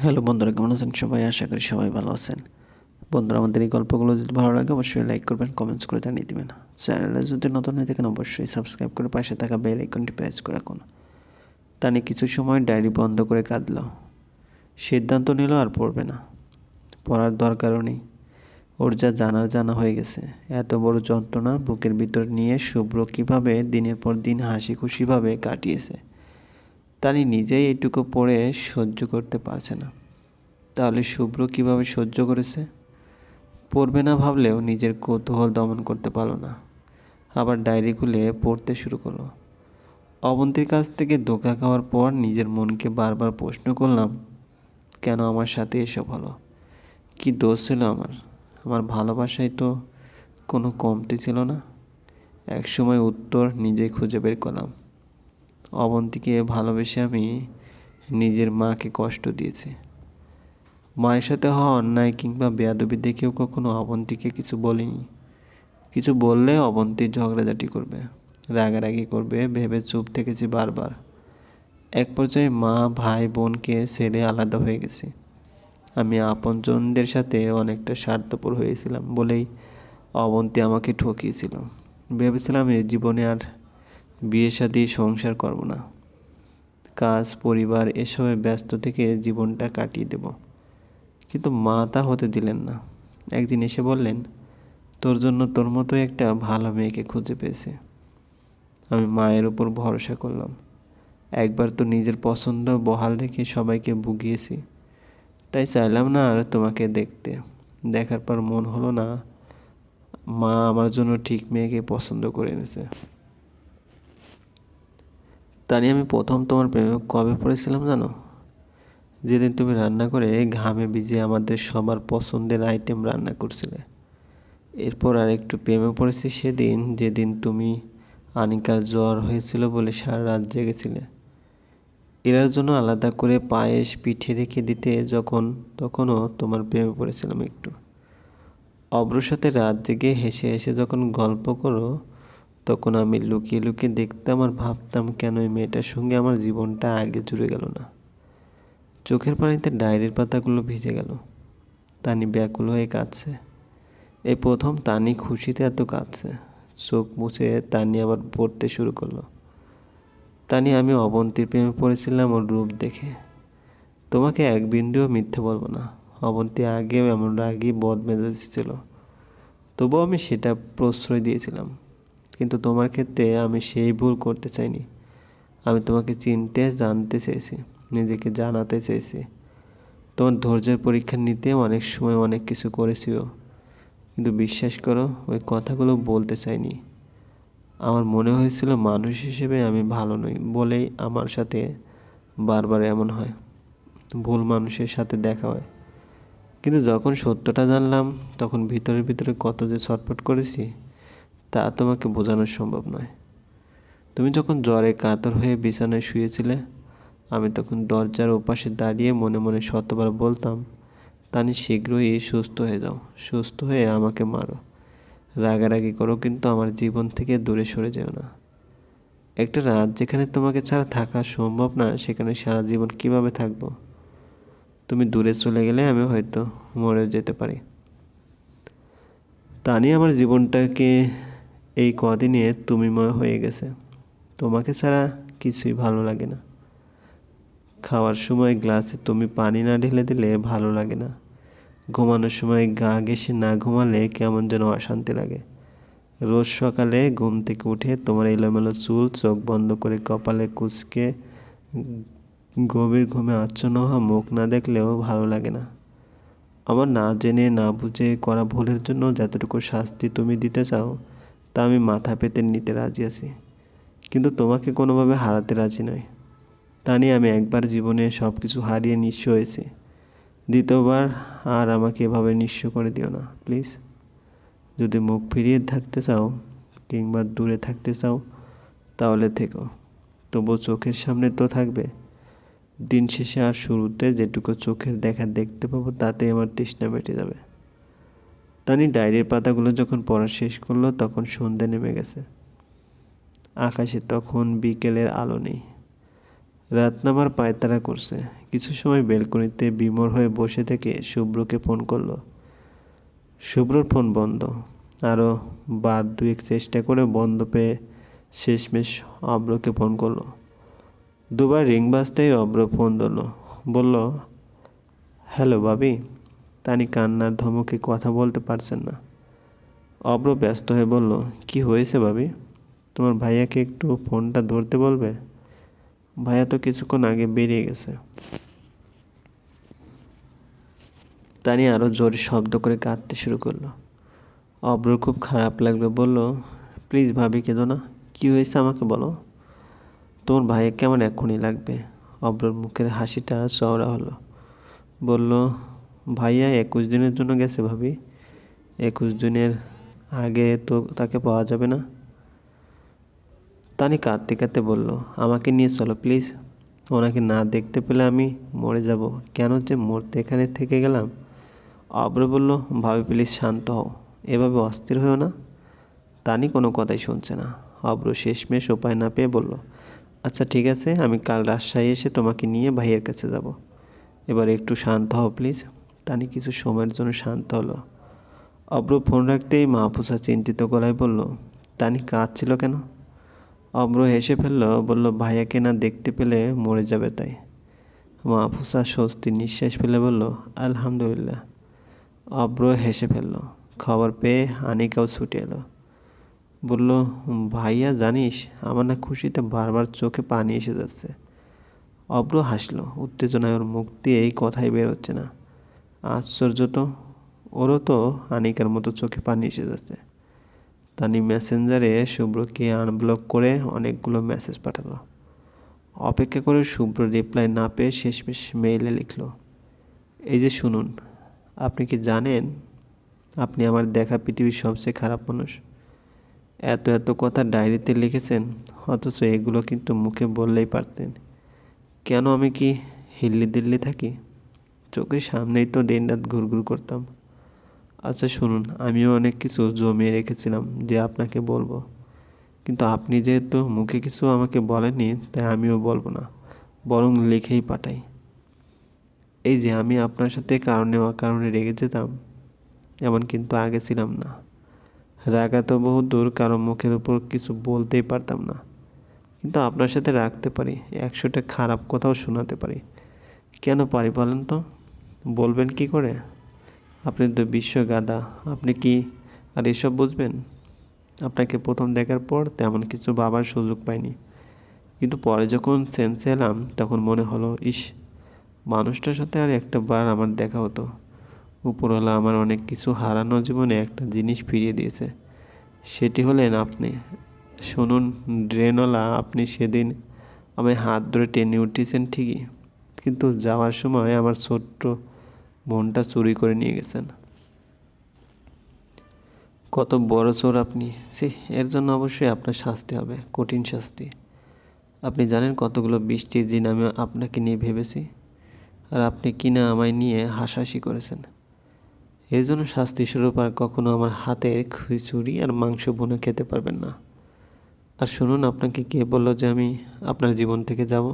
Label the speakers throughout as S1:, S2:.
S1: Hello বন্ধুরা, কেমন আছেন সবাই? আশা করি সবাই ভালো আছেন। বন্ধুরা, আমাদের এই গল্পগুলো যদি ভালো লাগে, অবশ্যই লাইক করবেন কমেন্টস করে জানিয়ে দেবেন। চ্যানেলে যদি নতুন হয়ে থাকেন, অবশ্যই সাবস্ক্রাইব করে পাশে থাকা বেল আইকনটি প্রেস করে রাখুন। তানি কিছু সময় ডায়েরি বন্ধ করে কাঁদল। সিদ্ধান্ত নিল আর পড়বে না। পড়ার দরকারও নেই। ওর যা জানার জানা হয়ে গেছে। এত বড় যন্ত্রণা বুকের ভিতর নিয়ে শুভ্র কীভাবে দিনের পর দিন হাসি খুশিভাবে কাটিয়েছে। তানি নিজেই এটুকু পড়ে সহ্য করতে পারছে না। তাহলে শুভ্র কীভাবে সহ্য করেছে? পড়বে না ভাবলেও নিজের কৌতূহল দমন করতে পারল না। আবার ডায়েরি খুলে পড়তে শুরু করল। অবন্তীর কাছ থেকে ধোকা খাওয়ার পর নিজের মনকে বারবার প্রশ্ন করলাম, কেন আমার সাথে এসব হলো? কি দোষ ছিল আমার? আমার ভালোবাসায় তো কোনো কমতি ছিল না? এক সময় উত্তর নিজেই খুঁজে বের করলাম। অবন্তীকে ভালোবেসে আমি নিজের মাকে কষ্ট দিয়েছি। মায়ের সাথে হওয়া অন্যায় কিংবা বেয়াদবি দেখেও কখনো অবন্তীকে কিছু বলিনি। কিছু বললে অবন্তী ঝগড়াঝাটি করবে, রাগারাগি করবে, ভেবে চুপ থেকেছি বারবার। এক পর্যায়ে মা, ভাই, বোনকে ছেড়ে আলাদা হয়ে গেছি। আমি আপনজনদের সাথে অনেকটা স্বার্থপর হয়েছিলাম বলেই অবন্তী আমাকে ঠকিয়েছিল। ভেবেছিলাম এই জীবনে আর বিয়ে সাথে সংসার করব না। কাজ, পরিবার এসবে ব্যস্ত থেকে জীবনটা কাটিয়ে দেব। কিন্তু মা তা হতে দিলেন না। একদিন এসে বললেন, তোর জন্য তোর মতো একটা ভালো মেয়েকে খুঁজে পেয়েছে। আমি মায়ের উপর ভরসা করলাম। একবার তো নিজের পছন্দ বহাল রেখে সবাইকে ভুগিয়েছি। তাই চাইলাম না আর তোমাকে দেখতে। দেখার পর মন হলো না, মা আমার জন্য ঠিক মেয়েকে পছন্দ করে এনেছে। তানি আমি প্রথম তোমার প্রেমে কবে পড়েছিলাম জানো? যেদিন তুমি রান্না করে ঘামে ভিজে আমাদের সবার পছন্দের আইটেম রান্না করছিলে। এরপর আর একটু প্রেমে পড়েছি সেদিন, যেদিন তুমি আনিকার জ্বর হয়েছিল বলে সারা রাত জেগেছিলে। এরার জন্য আলাদা করে পায়েস পিঠে রেখে দিতে যখন, তখনও তোমার প্রেমে পড়েছিলাম একটু। অব্রর রাত জেগে হেসে হেসে যখন গল্প করো তখন আমি লুকিয়ে লুকিয়ে দেখতাম আর ভাবতাম, কেন এই মেয়েটার সঙ্গে আমার জীবনটা আগে জুড়ে গেল না? চোখের পানিতে ডায়েরির পাতাগুলো ভিজে গেল। তানি ব্যাকুল হয়ে কাঁদছে। এই প্রথম তানি খুশিতে এত কাঁদছে। চোখ মুছে তানি আবার পড়তে শুরু করল। তানি, আমি অবন্তীর প্রেমে পড়েছিলাম ওর রূপ দেখে। তোমাকে এক বিন্দুও মিথ্যে বলব না। অবন্তী আগেও এমন রাগই বদ মেজাজ ছিল। তবুও আমি সেটা প্রশ্রয় দিয়েছিলাম। কিন্তু তোমার ক্ষেত্রে আমি সেই ভুল করতে চাইনি। আমি তোমাকে চিনতে, জানতে চেয়েছি, নিজেকে জানাতে চেয়েছি। তোমার ধৈর্যের পরীক্ষা নিতে অনেক সময় অনেক কিছু করেছিও। কিন্তু বিশ্বাস করো, ওই কথাগুলো বলতে চাইনি। আমার মনে হয়েছিল মানুষ হিসেবে আমি ভালো নই বলেই আমার সাথে বারবার এমন হয়। ভুল মানুষের সাথে দেখা হয়। কিন্তু যখন সত্যটা জানলাম, তখন ভিতরে ভিতরে কত যে ছটফট করেছি তা তোমাকে বোঝানো সম্ভব নয়। তুমি যখন জ্বরে কাতর হয়ে বিছানায় শুয়েছিলে, আমি তখন দরজার ওপাশে দাঁড়িয়ে মনে মনে শতবার বলতাম, তানি শীঘ্রই সুস্থ হয়ে যাও, সুস্থ হয়ে আমাকে মারো। রাগারাগি করো কিন্তু আমার জীবন থেকে দূরে সরে যেও না। একটা রাত যেখানে তোমাকে ছাড়া থাকা সম্ভব না, সেখানে সারা জীবন কীভাবে থাকব? তুমি দূরে চলে গেলে আমি হয়তো মরেও যেতে পারি। তা নিয়ে আমার জীবনটাকে এই কদিনে তুমিময় হয়ে গেছে। তোমাকে ছাড়া কিছুই ভালো লাগে না। খাওয়ার সময় গ্লাসে তুমি পানি না ঢেলে দিলে ভালো লাগে না। ঘুমানোর সময় গা ঘেসে না ঘুমালে কেমন যেন অশান্তি লাগে। রোজ সকালে ঘুম থেকে উঠে তোমার এলোমেলো চুল চোখ বন্ধ করে কপালে কুচকে গভীর ঘুমে আচ্ছন্ন হওয়া মুখ না দেখলেও ভালো লাগে না। আমার না জেনে না বুঝে করা ভুলের জন্য যতটুকু শাস্তি তুমি দিতে চাও আমি মাথা পেতে নিতে রাজি আছি। কিন্তু তোমাকে কোনোভাবে হারাতে রাজি নয় তা নিয়ে আমি একবার জীবনে সব কিছু হারিয়ে নিঃস্ব হয়েছি। দ্বিতীয়বার আর আমাকে এভাবে নিঃস্ব করে দিও না, প্লিজ। যদি মুখ ফিরিয়ে থাকতে চাও কিংবা দূরে থাকতে চাও, তাহলে থেকো। তবু চোখের সামনে তো থাকবে। দিন শেষে আর শুরুতে যেটুকু চোখের দেখা দেখতে পাবো তাতে আমার তৃষ্ণা মেটে যাবে। তানি ডায়েরির পাতাগুলো যখন পড়া শেষ করল, তখন সন্ধে নেমে গেছে। আকাশে তখন বিকেলের আলো নেই। রাত নামার পায়তারা করছে। কিছু সময় বেলকনিতে বিমর হয়ে বসে থেকে শুভ্রকে ফোন করল। শুভ্রর ফোন বন্ধ। আরও বার দুয়েক চেষ্টা করে বন্ধ পেয়ে শেষমেশ অব্রকে ফোন করল। দুবার রিং বাজতেই অব্র ফোন ধরলো। বলল, হ্যালো, ভাবি। তানি কান্নার ধমকে কথা বলতে পারছেন না। অব্র ব্যস্ত হয়ে বলল, কি হয়েছে ভাবি? তোমার ভাইয়াকে একটু ফোনটা ধরতে বলবে? ভাইয়া তো কিছুক্ষণ আগে বেরিয়ে গেছে। তানি আরও জোরে শব্দ করে কাঁদতে শুরু করল। অব্র খুব খারাপ লাগল, বলল, প্লিজ ভাবি, কেঁদো না। কী হয়েছে আমাকে বলো? তোমার ভাইয়া কেমন এক্ষুনি লাগবে। অব্রর মুখের হাসিটা চওড়া হলো। বলল ভাইয়া একুশ দিনের জন্য গেছে ভাবি। একুশ দিনের আগে তো তাকে পাওয়া যাবে না। তানি কাঁদতে কাঁদতে বলল, আমাকে নিয়ে চলো প্লিজ। ওনাকে না দেখতে পেলে আমি মরে যাব। কেন যে মরতে এখানে থেকে গেলাম? অব্র বলল, ভাবি প্লিজ শান্ত হও। এভাবে অস্থির হয়েও না। তানি কোনো কথাই শুনছে না। অব্র শেষমেশ উপায় না পেয়ে বলল আচ্ছা ঠিক আছে, আমি কাল রাজশাহী এসে তোমাকে নিয়ে ভাইয়ের কাছে যাব। এবার একটু শান্ত হও প্লিজ। তানি কিছু সময়ের জন্য শান্ত হলো। অব্র ফোন রাখতেই মাহফুসা চিন্তিত গলায় বলল, তানি কাঁদছিল কেন? অব্র হেসে ফেলল, বলল, ভাইয়াকে না দেখতে পেলে মরে যাবে তাই। মাহফুসা স্বস্তির নিঃশ্বাস ফেলে বলল, আলহামদুলিল্লাহ। অব্র হেসে ফেলল, খবর পেয়ে আনিকাও ছুটে এলো। বলল, ভাইয়া, জানিস, আমার না খুশিতে বারবার চোখে পানি এসে যাচ্ছে। অব্র হাসলো, উত্তেজনায় ওর দিয়ে এই কথাই বের হচ্ছে না। আশ্চর্য তো। ওরও তো আনিকার মতো চোখে পানি এসে যাচ্ছে। তানি মেসেঞ্জারে শুভ্রকে আনব্লক করে অনেকগুলো মেসেজ পাঠালো। অপেক্ষা করে শুভ্র রিপ্লাই না পেয়ে শেষমেশ মেইলে লিখলো, এই যে শুনুন, আপনি কি জানেন, আপনি আমার দেখা পৃথিবীর সবচেয়ে খারাপ মানুষ। এত এত কথা ডায়েরিতে লিখেছেন, অথচ এগুলো কিন্তু মুখে বললেই পারতেন। কেন আমি কি হিল্লি দিল্লি থাকি? চোখের সামনেই তো দিন রাত ঘুরঘুর করতাম। আচ্ছা শুনুন, আমিও অনেক কিছু জমিয়ে রেখেছিলাম যে আপনাকে বলব। কিন্তু আপনি যেহেতু মুখে কিছু আমাকে বলেননি, তাই আমিও বলব না, বরং লিখেই পাঠাই। এই যে, আমি আপনার সাথে কারণে অকারণে রেগে যেতাম, এমন কিন্তু আগে ছিলাম না। রাগা তো বহু দূর কারও মুখের উপর কিছু বলতেই পারতাম না। কিন্তু আপনার সাথে রাখতে পারি, একশোটা খারাপ কথাও শোনাতে পারি। কেন পারি বলেন তো? বলবেন কি করে? আপনি তো বিশ্ব গাদা আপনি কি আর এসব বুঝবেন? আপনাকে প্রথম দেখার পর তেমন কিছু ভাবার সুযোগ পাইনি। কিন্তু পরে যখন সেন্সে এলাম, তখন মনে হলো, ইস, মানুষটার সাথে আর একটা বার আমার দেখা হতো। উপরওয়ালা আমার অনেক কিছু হারানো জীবনে একটা জিনিস ফিরিয়ে দিয়েছে। সেটি হলেন আপনি। শুনুন, ড্রেনওয়ালা, আপনি সেদিন আমি হাত ধরে টেনে উঠিয়েছেন ঠিকই। কিন্তু যাওয়ার সময় আমার ছোট্ট মনটা চুরি করে নিয়ে গেছেন। কত বড় চোর আপনি। সে এর জন্য অবশ্যই আপনার শাস্তি হবে, কঠিন শাস্তি। আপনি জানেন কতগুলো বৃষ্টির দিন আমি আপনাকে নিয়ে ভেবেছি, আর আপনি কিনা আমায় নিয়ে হাসাহাসি করেছেন। এর জন্য শাস্তি স্বরূপ আর কখনো আমার হাতের খিচুড়ি আর মাংস বোনে খেতে পারবেন না। আর শুনুন, আপনাকে কে বলল যে আমি আপনার জীবন থেকে যাব?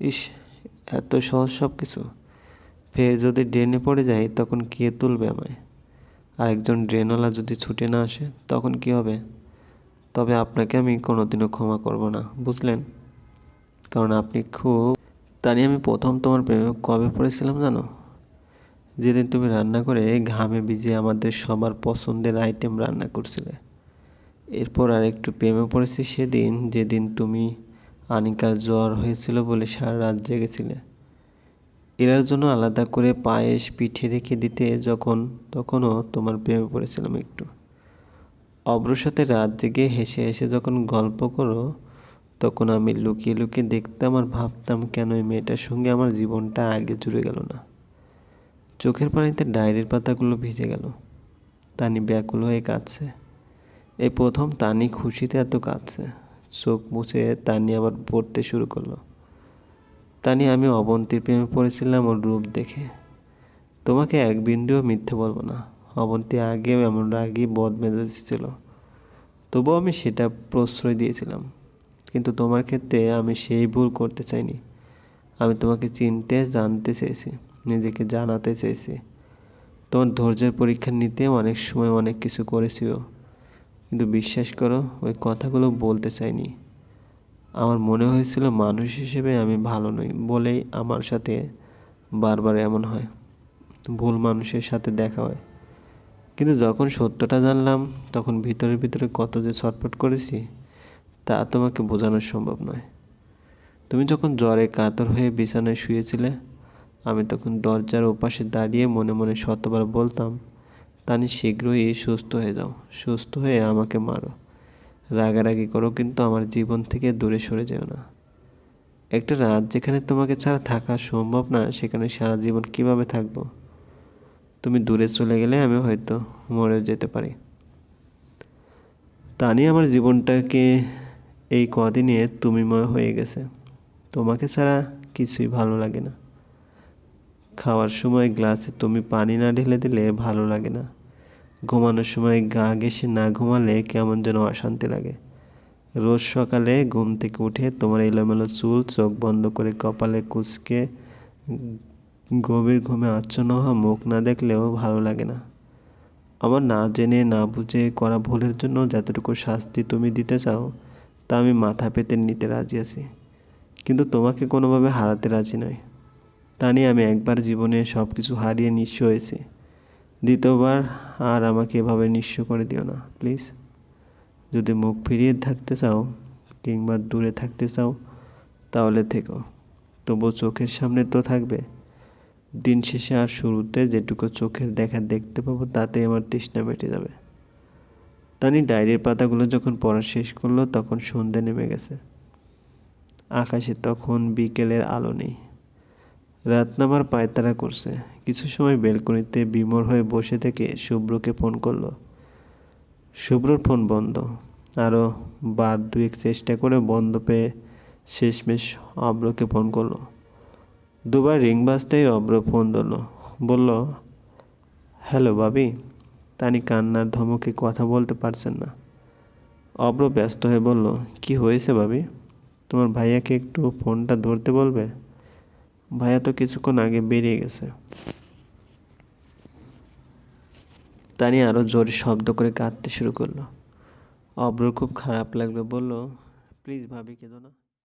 S1: ইস, এত সহজ সব কিছু ফের যদি ড্রেনে পড়ে যাই তখন কে তুলবে আমায়? আর একজন ড্রেনওয়ালা যদি ছুটে না আসে, তখন কি হবে? তবে আপনাকে আমি কোনোদিনও ক্ষমা করব না, বুঝলেন? কারণ আপনি খুব তারই আমি প্রথম তোমার প্রেমে কবে পড়েছিলাম জানো? যেদিন তুমি রান্না করে ঘামে ভিজে আমাদের সবার পছন্দের আইটেম রান্না করছিলে। এরপর আর একটু প্রেমে পড়েছি সেদিন, যেদিন তুমি আনিকার জ্বর হয়েছিল বলে সারা রাত জেগেছিলে। এরার জন্য আলাদা করে পায়েস পিঠে রেখে দিতে যখন, তখনও তোমার প্রেমে পড়েছিলাম একটু। অব্রর রাত জেগে হেসে হেসে যখন গল্প করো, তখন আমি লুকিয়ে লুকিয়ে দেখতাম আর ভাবতাম কেন এই মেয়েটার সঙ্গে আমার জীবনটা আগে জুড়ে গেল না। চোখের পানিতে ডায়েরির পাতাগুলো ভিজে গেল। তানি ব্যাকুল হয়ে কাঁদছে। এই প্রথম তানি খুশিতে এত কাঁদছে। চোখ মুছে তানি আবার পড়তে শুরু করল। তানি আমি অবন্তীর প্রেমে পড়েছিলাম ওর রূপ দেখে। তোমাকে এক বিন্দুও মিথ্যে বলব না। অবন্তী আগেও এমন রাগই বদ মেজাজি ছিল। তবুও আমি সেটা প্রশ্রয় দিয়েছিলাম। কিন্তু তোমার ক্ষেত্রে আমি সেই ভুল করতে চাইনি। আমি তোমাকে চিনতে, জানতে চেয়েছি, নিজেকে জানাতে চেয়েছি। তোমার ধৈর্যের পরীক্ষা নিতে অনেক সময় অনেক কিছু করেছিও কিন্তু বিশ্বাস করো, ওই কথাগুলো বলতে চাইনি। আমার মনে হয়েছিল মানুষ হিসেবে আমি ভালো নই বলেই আমার সাথে বারবার এমন হয়, ভুল মানুষের সাথে দেখা হয়। কিন্তু যখন সত্যটা জানলাম, তখন ভিতরে ভিতরে কত যে ছটফট করেছি, তা তোমাকে বোঝানো সম্ভব নয়। তুমি যখন জ্বরে কাতর হয়ে বিছানায় শুয়েছিলে, আমি তখন দরজার ওপাশে দাঁড়িয়ে মনে মনে শতবার বলতাম, তানি শীঘ্রই সুস্থ হয়ে যাও, সুস্থ হয়ে আমাকে মারো। রাগারাগি করো, কিন্তু আমার জীবন থেকে দূরে সরে যেও না। একটা রাত যেখানে তোমাকে ছাড়া থাকা সম্ভব না, সেখানে সারা জীবন কীভাবে থাকব? তুমি দূরে চলে গেলে আমি হয়তো মরেও যেতে পারি। তা নিয়ে আমার জীবনটাকে এই কদিনে তুমিময় হয়ে গেছে। তোমাকে ছাড়া কিছুই ভালো লাগে না। খাওয়ার সময় গ্লাসে তুমি পানি না ঢেলে দিলে ভালো লাগে না। ঘুমানোর সময় গা ঘেসে না ঘুমালে কেমন যেন অশান্তি লাগে। রোজ সকালে ঘুম থেকে উঠে তোমার এলোমেলো চুল, চোখ বন্ধ করে কপালে কুচকে গভীর ঘুমে আচ্ছন্ন হওয়া মুখ না দেখলেও ভালো লাগে না। আমার না জেনে না বুঝে করা ভুলের জন্য যতটুকু শাস্তি তুমি দিতে চাও, তা আমি মাথা পেতে নিতে রাজি আছি। কিন্তু তোমাকে কোনোভাবে হারাতে রাজি নয় তা নিয়ে আমি একবার জীবনে সব কিছু হারিয়ে নিঃস্ব হয়েছি। দ্বিতীয়বার আর আমাকে এভাবে নিঃস্ব করে দিও না প্লিজ যদি মুখ ফিরিয়ে থাকতে চাও কিংবা দূরে থাকতে চাও, তাহলে থেকো। তবু চোখের সামনে তো থাকবে। দিন শেষে আর শুরুতে যেটুকু চোখের দেখা দেখতে পাবো, তাতে আমার তৃষ্ণা মেটে যাবে। তানি ডায়েরির পাতাগুলো যখন পড়া শেষ করল, তখন সন্ধে নেমে গেছে। আকাশে তখন বিকেলের আলো নেই। রাত নামার পায়তারা করছে। কিছু সময় বেলকনিতে বিমর হয়ে বসে থেকে শুভ্রকে ফোন করল। শুভ্রর ফোন বন্ধ। আরও বার দুয়েক চেষ্টা করে বন্ধ পেয়ে শেষমেশ অব্রকে ফোন করল। দুবার রিং বাজতেই অব্র ফোন ধরলো। বলল, হ্যালো বাবি তানি কান্নার ধমকে কথা বলতে পারছেন না। অব্র ব্যস্ত হয়ে বলল, কি হয়েছে বাবি তোমার ভাইয়াকে একটু ফোনটা ধরতে বলবে? ভাইয়া তো কিছুক্ষণ আগে বেরিয়ে গেছে। তানি আরও জোরে শব্দ করে কাঁদতে শুরু করল। অব্রর খুব খারাপ লাগল, বলল প্লিজ ভাবি, কেঁদো না।